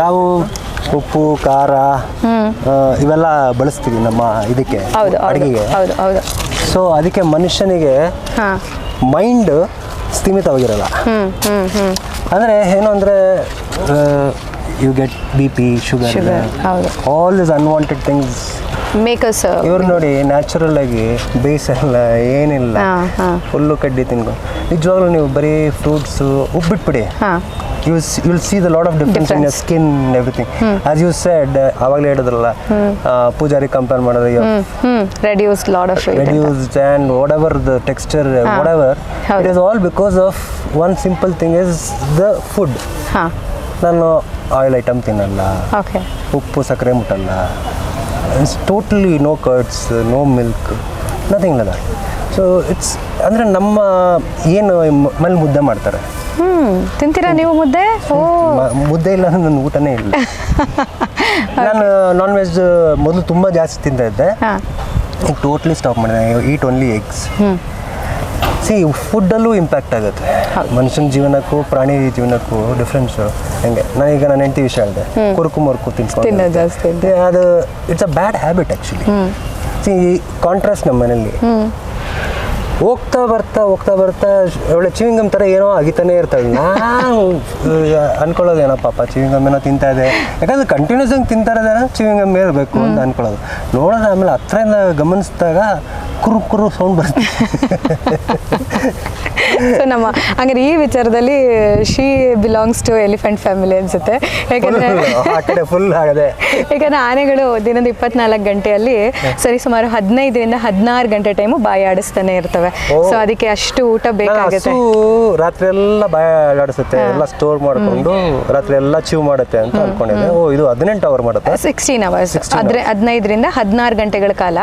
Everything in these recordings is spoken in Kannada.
ನಾವು ಉಪ್ಪು ಖಾರ ಇವೆಲ್ಲ ಬಳಸ್ತೀವಿ ನಮ್ಮ ಇದಕ್ಕೆ ಅಡುಗೆಗೆ. ಸೊ ಅದಕ್ಕೆ ಮನುಷ್ಯನಿಗೆ ಮೈಂಡ್ ಸ್ಥಿಮಿತವಾಗಿರಲ್ಲ. ಅಂದ್ರೆ ಏನು ಅಂದರೆ you get B P sugar. All this unwanted things makers ಇವ್ರು ನೋಡಿ ನ್ಯಾಚುರಲ್ ಆಗಿ ಬೇಯಿಸಲ್ಲ ಏನಿಲ್ಲ. ಫುಲ್ಲು ಕಡ್ಡಿ ತಿನ್ಕೊಂಡು. ನಿಜವಾಗ್ಲೂ ನೀವು ಬರೀ fruits ಉಬ್ಬಿಟ್ಬಿಡಿ you will see the lot of difference in your skin everything as you said ಆವಾಗಲೇ ಹೇಳಿದ್ರಲ್ಲ ಪೂಜಾರಿ ಕಂಪೇರ್ ಮಾಡೋದು ಹ್ಮ್ reduce lot of reduced and whatever the texture whatever it is all because of one simple thing is the food ನಾನು ಆಯಿಲ್ ಐಟಮ್ ತಿನ್ನಲ್ಲ ಉಪ್ಪು ಸಕ್ಕರೆ ಮುಟ್ಟಲ್ಲ. It's totally no curds no milk nothing ಲದ so it's ಅಂದರೆ ನಮ್ಮ ಏನು ಮಲ್ ಮುದ್ದೆ ಮಾಡ್ತಾರೆ. ಹ್ಮ್ ತಿಂತೀರಾ ನೀವು ಮುದ್ದೆ? ಓ. ಮುದ್ದೆ ಇಲ್ಲ ಅಂದ್ರೆ ನನ್ನ ಊಟನೇ ಇಲ್ಲ. ನಾನು ನಾನ್ ವೆಜ್ ಮೊದಲು ತುಂಬ ಜಾಸ್ತಿ ತಿಂತಾ ಇದ್ದೆ. ಹಾಂ. ಈಗ ಟೋಟ್ಲಿ ಸ್ಟಾಪ್ ಮಾಡಿದೆ. ಈಟ್ ಓನ್ಲಿ ಎಗ್ಸ್ ಸಿ ಫುಡ್ಡಲ್ಲೂ ಇಂಪ್ಯಾಕ್ಟ್ ಆಗುತ್ತೆ. ಮನುಷ್ಯನ ಜೀವನಕ್ಕೂ ಪ್ರಾಣಿ ಜೀವನಕ್ಕೂ ಡಿಫ್ರೆನ್ಸ್ ಹಂಗೆ. ನಾನೀಗ ನನ್ನ ಹೆಂಡತಿ ವಿಷಯ ಹೇಳಿದೆ. ಕುರುಕು ಮುರುಕು ತಿನ್ಕೊಂಡು. ಅದು it's a bad habit actually see contrast ನಮ್ಮ ಮನೇಲಿ ಹೋಗ್ತಾ ಬರ್ತಾ ಹೋಗ್ತಾ ಬರ್ತಾ ಒಳ್ಳೆ ಚಿವಿಂಗಮ್ ಥರ ಏನೋ ಆಗಿತಾನೆ ಇರ್ತಾಳೆ. ನಾನು ಪಾಪ ಚಿವಿಂಗಮ್ ಏನೋ ತಿಂತಾ ಇದೆ. ಯಾಕಂದ್ರೆ ಕಂಟಿನ್ಯೂಸ್ ಆಗಿ ತಿಂತಾ ಇರೋದೇನೋ ಚಿವಿಂಗಮ್ ಇರಬೇಕು ಅಂತ ಅನ್ಕೊಳ್ಳೋದು. ನೋಡೋದು ಆಮೇಲೆ ಹತ್ರದಿಂದ ಗಮನಿಸಿದಾಗ ಕುರು ಕುರು ಸೌಂಡ್ ಬರ್ತದೆ ಸೊ ನಮ್ಮ ಹಂಗಾರೆ ಈ ವಿಚಾರದಲ್ಲಿ she belongs to elephant family ಅನ್ಸುತ್ತೆ. ಯಾಕಂದ್ರೆ ಫುಲ್ ಆಗದೆ. ಯಾಕಂದ್ರೆ ಆನೆಗಳು ದಿನದ ಇಪ್ಪತ್ನಾಲ್ಕು ಗಂಟೆಯಲ್ಲಿ ಸರಿ ಸುಮಾರು ಹದಿನೈದರಿಂದ ಹದಿನಾರು ಗಂಟೆ ಟೈಮು ಬಾಯಿ ಆಡಿಸ್ತಾನೆ ಇರ್ತವೆ. ಸೊ ಅದಕ್ಕೆ ಅಷ್ಟು ಊಟ ಬೇಕಾಗುತ್ತೆ. ರಾತ್ರಿ ಎಲ್ಲ ಬಾಯ ಆಡಿಸುತ್ತೆ ಎಲ್ಲ ಸ್ಟೋರ್ ಮಾಡ್ಕೊಂಡು ರಾತ್ರಿ ಎಲ್ಲ ಚೀವ್ ಮಾಡುತ್ತೆ ಅಂತ ಅನ್ಕೊಂಡಿದ್ದೆ. ಓ ಇದು ಹದಿನೆಂಟು ಅವರ್ ಮಾಡುತ್ತೆ? ಸಿಕ್ಸ್ಟೀನ್ ಅವರ್ಸ್ 16 ಆದ್ರೆ ಹದಿನೈದರಿಂದ ಹದಿನಾರು ಗಂಟೆಗಳ ಕಾಲ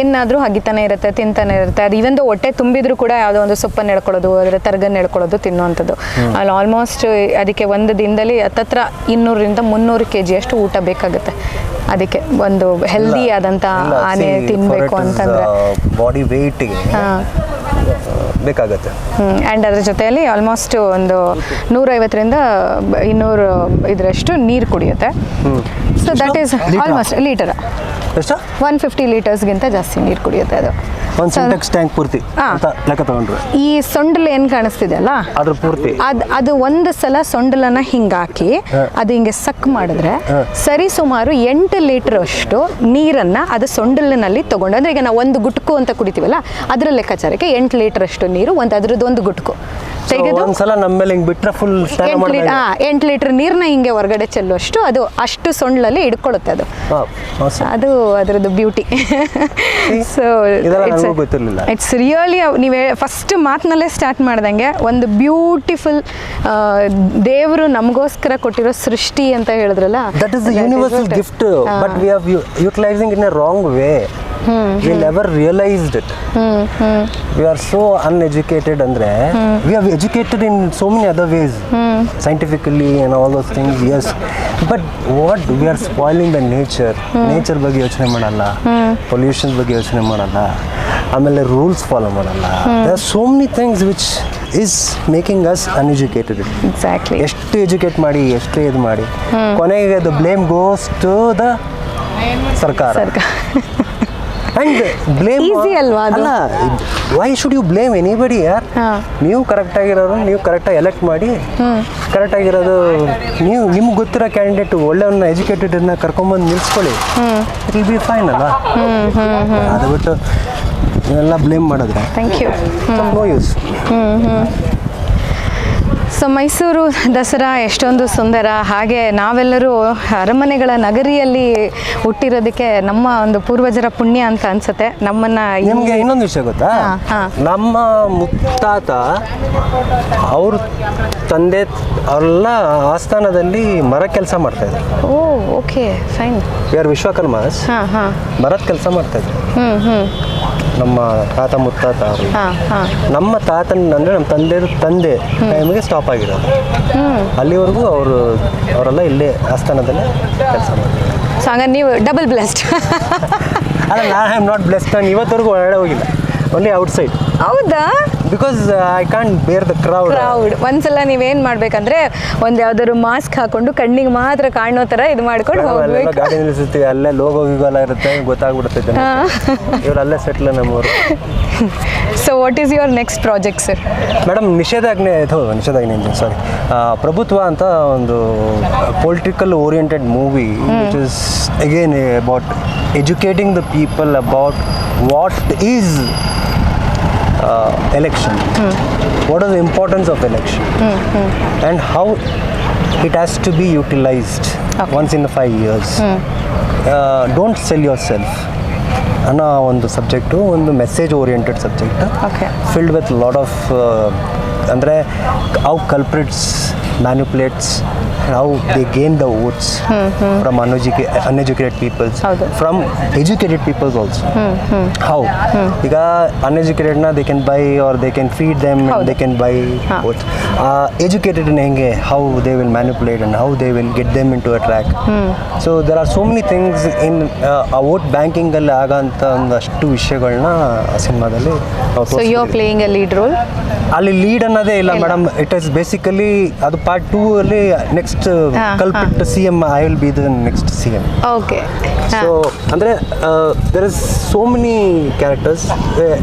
ಏನಾದ್ರೂ ಹಗಿತಾನೆ ಇರುತ್ತೆ. ತಿಂತಾನೆ ಇರುತ್ತೆ. ಅದು ಇವಂದು ಹೊಟ್ಟೆ ತುಂಬಿದ್ರು ಕೂಡ ಯಾವುದೋ ಒಂದು ಸೊಪ್ಪನ್ನು ಎಳ್ಕೊಳ್ಳೋದು ಅದ್ರ ತರ್ಗನ್ ಎಳ್ಕೊಳ್ಳೋದು ತಿನ್ನುವಂಥದ್ದು. ಅಲ್ಲಿ ಆಲ್ಮೋಸ್ಟ್ ಅದಕ್ಕೆ ಒಂದು ದಿನದಲ್ಲಿ ಹತ್ತತ್ರ ಇನ್ನೂರರಿಂದ ಮುನ್ನೂರು ಕೆ ಜಿಯಷ್ಟು ಊಟ ಬೇಕಾಗುತ್ತೆ. ಅದಕ್ಕೆ ಒಂದು ಹೆಲ್ದಿ ಆದಂಥ ಆನೆ ತಿನ್ನಬೇಕು ಅಂತಂದ್ರೆ. ಬಾಡಿ ವೆಯ್ಟ್ಗೆ ಬೇಕಾಗತ್ತೆ. ಆ್ಯಂಡ್ ಅದ್ರ ಜೊತೆಯಲ್ಲಿ ಆಲ್ಮೋಸ್ಟ್ ಒಂದು ನೂರೈವತ್ತರಿಂದ ಇನ್ನೂರು ಇದರಷ್ಟು ನೀರು ಕುಡಿಯುತ್ತೆ. So that is almost liter? One fifty ಲೀಟರ್ಸ್ಗಿಂತ ಜಾಸ್ತಿ ನೀರು ಕುಡಿಯುತ್ತೆ ಅದು. ಒಂದು So, ಸಿಂಟೆಕ್ಸ್ ಟ್ಯಾಂಕ್ ಪೂರ್ತಿ ಅಂತ ಲೆಕ್ಕ ತಗೊಂಡ್ರೆ. ಈ ಸೊಂಡಲ್ ಏನ್ ಕಾಣಿಸ್ತಿದೆ ಅಲ್ಲ? ಅದ್ರ ಪೂರ್ತಿ. ಅದ್ ಅದು ಒಂದು ಸಲ ಸೊಂಡಲನ್ನ ಹಿಂಗಾಕಿ ಅದು ಹಿಂಗೆ ಸಕ್ ಮಾಡಿದ್ರೆ ಸರಿ ಸುಮಾರು ಎಂಟು ಲೀಟರ್ ಅಷ್ಟು ನೀರನ್ನ ಅದು ಸೊಂಡಲಿನಲ್ಲಿ ತಗೊಂಡು ಅಂದ್ರೆ ಈಗ ನಾವು ಒಂದು ಗುಟ್ಕು ಅಂತ ಕುಡಿತೀವಲ್ಲ ಅದ್ರ ಲೆಕ್ಕಾಚಾರಕ್ಕೆ ಎಂಟು ಲೀಟರ್ ಅಷ್ಟು ನೀರು ಒಂದು ಅದ್ರದ್ದು ಒಂದು ಗುಟ್ಕು. ತೆಗೆದು ಒಂದ್ಸಲ ನಮ್ಮ ಮೇಲೆ ಹಿಂಗ್ ಬಿಟ್ರೆ ಫುಲ್ ಎಂಟು ಲೀಟರ್ ನೀರನ್ನ ಹಿಂಗೆ ಹೊರಗಡೆ ಚೆಲ್ಲುವಷ್ಟು ಅದು ಅಷ್ಟು ಸೊಣ್ಣಲ್ಲಿ ಹಿಡ್ಕೊಳ್ಳುತ್ತೆ ಅದು. ಅದು ಅದರದ್ದು ಬ್ಯೂಟಿ ಸೊ ಇಟ್ಸ್ ರಿಯಲಿ ನೀವೇ ಫಸ್ಟ್ ಮಾತಿನಲ್ಲೇ ಸ್ಟಾರ್ಟ್ ಮಾಡ್ದಂಗೆ ಒಂದು ಬ್ಯೂಟಿಫುಲ್ ದೇವರು ನಮಗೋಸ್ಕರ ಕೊಟ್ಟಿರೋ ಸೃಷ್ಟಿ ಅಂತ ಹೇಳಿದ್ರಲ್ಲ that is universal gift but we have utilising in a wrong way we never realised it we are so uneducated ಅಂದರೆ we are educated in so many other ways scientifically and all those things yes but what we are spoiling the nature nature ಬಗ್ಗೆ ಯೋಚನೆ ಮಾಡಲ್ಲ ಪೊಲ್ಯೂಷನ್ ಬಗ್ಗೆ ಯೋಚನೆ ಮಾಡಲ್ಲ ಆಮೇಲೆ ರೂಲ್ಸ್ ಫಾಲೋ ಮಾಡಲ್ಲ. So many things which is making us uneducated exactly ಎಷ್ಟು ಎಜುಕೇಟ್ ಮಾಡಿ ಎಷ್ಟು ಇದು ಮಾಡಿ. ಕೊನೆಗೆ the blame goes to the ಸರ್ಕಾರ. ಸರ್ಕಾರ. ಅಂಡ್ ಬ್ಲೇಮ್ ಈಸಿ ಅಲ್ವಾ ಅದು? ಅಲ್ಲ why should you blame anybody ಯಾರ್. ನೀವು ಕರೆಕ್ಟ್ ಆಗಿರೋರು ನೀವು ಕರೆಕ್ಟಾಗಿ ಎಲೆಕ್ಟ್ ಮಾಡಿ ಕರೆಕ್ಟ್ ಆಗಿರೋದು ನೀವು ನಿಮ್ಗೆ ಗೊತ್ತಿರೋ ಕ್ಯಾಂಡಿಡೇಟ್ ಎಜುಕೇಟೆಡ್ ಅನ್ನ ಕರ್ಕೊಂಬಂದು ನಿಲ್ಸ್ಕೊಳ್ಳಿ. ಇಟ್ ವಿಲ್ ಬಿ ಫೈನ್ ಅಲ್ಲ ಅದು ಬಿಟ್ಟು ಇವೆಲ್ಲ ಬ್ಲೇಮ್ ಮಾಡಿದ್ರೆ. Thank you no use so Mysuru Dasara ಎಷ್ಟೊಂದು ಸುಂದರ. ಹಾಗೆ ನಾವೆಲ್ಲರೂ ಅರಮನೆಗಳ ನಗರಿಯಲ್ಲಿ ಹುಟ್ಟಿರೋದಕ್ಕೆ ನಮ್ಮ ಒಂದು ಪೂರ್ವಜರ ಪುಣ್ಯ ಅಂತ ಅನ್ಸುತ್ತೆ. ನಮ್ಮನ್ನ ನಿಮಗೆ ಇನ್ನೊಂದು ವಿಷಯ ಗೊತ್ತಾ. ನಮ್ಮ ಮುತ್ತಾತ ಅವ್ರ ತಂದೆ ಅವರೆಲ್ಲ ಆಸ್ಥಾನದಲ್ಲಿ ಮರ ಕೆಲಸ ಮಾಡ್ತಾ ಇದ್ರು. ಓ ಓಕೆ ಫೈನ್ ಯಾರು ಹಾಂ ಮರದ ಕೆಲಸ ಮಾಡ್ತಾ ಇದ್ರು. ಹ್ಞೂ ನಮ್ಮ ತಾತ ಮುತ್ತಾತ ಅವರು. ನಮ್ಮ ತಾತನ ಅಂದ್ರೆ ನಮ್ಮ ತಂದೆ ತಂದೆ ಟೈಮಿಗೆ ಸ್ಟಾಪ್ ಆಗಿರೋದು. ಅಲ್ಲಿವರೆಗೂ ಅವರು ಅವರೆಲ್ಲ ಇಲ್ಲೇ ಆಸ್ಥಾನದಲ್ಲೇ ಕೆಲಸ ಮಾಡ್ತಾರೆ. ಸೊ ಹಂಗಾರೆ ನೀವು ಡಬಲ್ ಬ್ಲೆಸ್ಡ್ ಅಲ್ಲ ನಾ ಐ ಆಮ್ ನಾಟ್ ಬ್ಲೆಸ್ಡ್ ನಾನು ಇವತ್ತವರೆಗೂ ಹೊರಗಡೆ ಹೋಗಿಲ್ಲ. ಓನ್ಲಿ ಔಟ್ಸೈಡ್ ಹೌದಾ? Because I can't bear the crowd crowd ಒಂದ್ಸಲ ನೀವೇನ್ ಮಾಡ್ಬೇಕಂದ್ರೆ ಒಂದ್ ಯಾವ್ದಾದ್ರು ಮಾಸ್ಕ್ ಹಾಕೊಂಡು ಕಣ್ಣಿಗೆ ಮಾತ್ರ ಕಾಣೋ ತರ ಇದು ಮಾಡ್ಕೊಂಡು ಹೋಗ್ಬೇಕು. ಗಾಡಿ ನಿಲ್ಲಿಸುತ್ತೀವಿ. ಅಲ್ಲೇ ಲೋಗೋ ಎಲ್ಲ ಇರುತ್ತೆ ಗೊತ್ತಾಗ್ಬಿಡುತ್ತೆ ಇವ್ರು ಅಲ್ಲೇ ಸೆಟ್ಲ್ ನಮ್ಮವರು so what is your next project sir madam ನಿಷೇಧಾಜ್ಞೆ ಇದು ನಿಷೇಧಾಜ್ಞೆ ಸಾರಿ ಪ್ರಭುತ್ವ ಅಂತ ಒಂದು political oriented movie which is again about educating the people about what is election what are the importance of election and how it has to be utilised Okay. Once in five years don't sell yourself ಅನ್ನೋ ಒಂದು ಸಬ್ಜೆಕ್ಟು ಒಂದು message oriented subject filled with with of uh, ಅಂದರೆ how culprits manipulates how they gain the votes from uneducated, uneducated peoples from educated peoples also how ಈಗ na, they can buy or they can feed them and ಹೌದು. they can buy ಹಾ. votes uh, educated ಹೆಂಗೆ how they will manipulate and how they will get them into a track so there are so many things in uh, ಆ ವೋಟ್ ಬ್ಯಾಂಕಿಂಗಲ್ಲಿ ಆಗೋಂಥ ಒಂದಷ್ಟು ವಿಷಯಗಳನ್ನ ಸಿನಿಮಾದಲ್ಲಿ so you are playing a lead role ಅಲ್ಲಿ ಲೀಡ್ ಅನ್ನೋದೇ ಇಲ್ಲ. ಮೇಡಮ್ ಇಟ್ ಇಸ್ ಬೇಸಿಕಲಿ ಅದು ಪಾರ್ಟ್ ಟೂ ಅಲ್ಲಿ ನೆಕ್ಸ್ಟ್ ಹಾ, culprit C M I will be the next C M okay so ಅಂದರೆ there is so many characters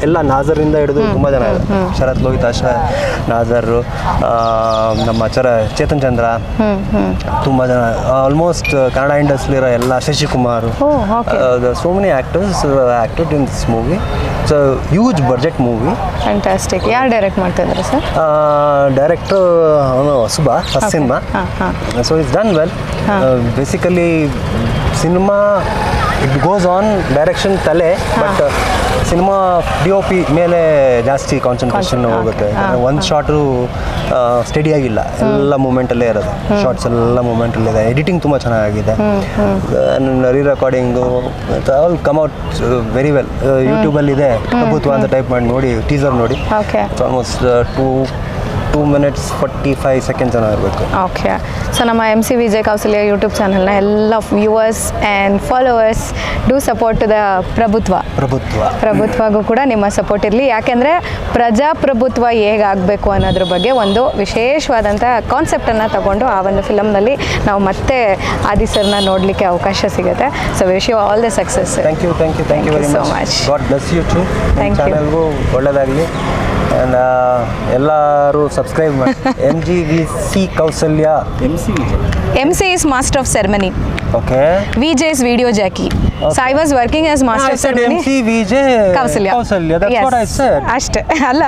ಎಲ್ಲ ನಾಜರಿಂದ ಹಿಡಿದು ತುಂಬ ಜನ ಇದೆ ಶರತ್ ಲೋಹಿತ್ ಆಶ ನಾಜರ್ ನಮ್ಮ ಚರ ಚೇತನ್ ಚಂದ್ರ ತುಂಬ ಜನ ಆಲ್ಮೋಸ್ಟ್ ಕನ್ನಡ ಇಂಡಸ್ಟ್ರಿಲಿರೋ ಎಲ್ಲ Shashikumar. So many actors acted in this movie so huge budget movie fantastic ಯಾರು ಡೈರೆಕ್ಟ್ ಮಾಡ್ತಾ ಇದ್ದಾರೆ ಸರ್ ಡೈರೆಕ್ಟರ್ ಅವನು ಹೊಸಬ first cinema so it's done well basically cinema it goes on direction ತಲೆ but cinema D O P ಮೇಲೆ ಜಾಸ್ತಿ ಕಾನ್ಸಂಟ್ರೇಷನ್ ಹೋಗುತ್ತೆ. ಒಂದು ಶಾರ್ಟು ಸ್ಟಡಿ ಆಗಿಲ್ಲ. ಎಲ್ಲ ಮೂಮೆಂಟಲ್ಲೇ ಇರೋದು. ಶಾರ್ಟ್ಸ್ ಎಲ್ಲ ಮೂಮೆಂಟಲ್ಲಿದೆ ಎಡಿಟಿಂಗ್ ತುಂಬ ಚೆನ್ನಾಗಿದೆ re recording all come out very well ಯೂಟ್ಯೂಬಲ್ಲಿ ಇದೆ. ಪ್ರಭುತ್ವ ಅಂತ ಟೈಪ್ ಮಾಡಿ ನೋಡಿ ಟೀಸರ್ ನೋಡಿ. Almost two two minutes forty five seconds ಏನೋ ಇರಬೇಕು. ಓಕೆ ಸೊ ನಮ್ಮ M C Vijay Kausalya YouTube ಚಾನಲ್ನ ಎಲ್ಲ viewers and followers do support to the Prabhutva Prabhutva ಪ್ರಭುತ್ವಗೂ ಕೂಡ ನಿಮ್ಮ ಸಪೋರ್ಟ್ ಇರಲಿ. ಯಾಕೆಂದರೆ ಪ್ರಜಾಪ್ರಭುತ್ವ ಹೇಗಾಗಬೇಕು ಅನ್ನೋದ್ರ ಬಗ್ಗೆ ಒಂದು ವಿಶೇಷವಾದಂಥ ಕಾನ್ಸೆಪ್ಟನ್ನು ತಗೊಂಡು ಆ ಒಂದು ಫಿಲಮ್ನಲ್ಲಿ ನಾವು ಮತ್ತೆ ಆದಿ ಸರ್ನ ನೋಡಲಿಕ್ಕೆ ಅವಕಾಶ ಸಿಗುತ್ತೆ. So wish you all the success thank you thank you thank you very much. God bless you too thank. ಚಾನಲ್ಗೂ ಒಳ್ಳೆಯದಾಗಲಿ ಆ್ಯಂಡ್ ಎಲ್ಲರೂ ಸಬ್ಸ್ಕ್ರೈಬ್ ಮಾಡಿ. M G V C Kausalya. M C is master of ceremony okay V J is video jockey so I was working as master of ceremony C V J Kausalya. Kausalya. That's what I said ಅಷ್ಟೇ. ಅಲ್ಲ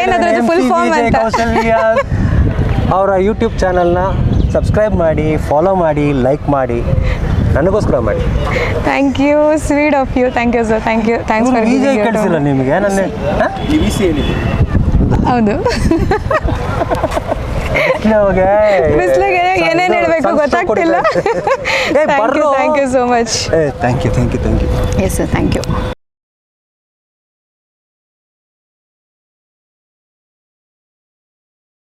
ಏನಾದ್ರದ್ದು ಫುಲ್ ಫಾರ್ಮ್ ಅಂತ. ಕೌಸಲ್ಯ. ಅವರ ಯೂಟ್ಯೂಬ್ ಚಾನಲ್ನ ಸಬ್ಸ್ಕ್ರೈಬ್ ಮಾಡಿ ಫಾಲೋ ಮಾಡಿ ಲೈಕ್ ಮಾಡಿ. ನನಗೋಸ್ಕರ ಮಾಡಿ. Thank you sweet of you thank you sir thank you thanks for Vijay ಕಳಿಸಿಲ್ಲ ನಿಮಗೆ? ನನ್ನ ಹೌದು. ಬಿಸ್ಲಿಗೆ ಏನೇನ್ ಹೇಳ್ಬೇಕು ಗೊತ್ತಾಗ್ತಿಲ್ಲ. Thank you thank you so much thank you thank you thank you yes sir thank you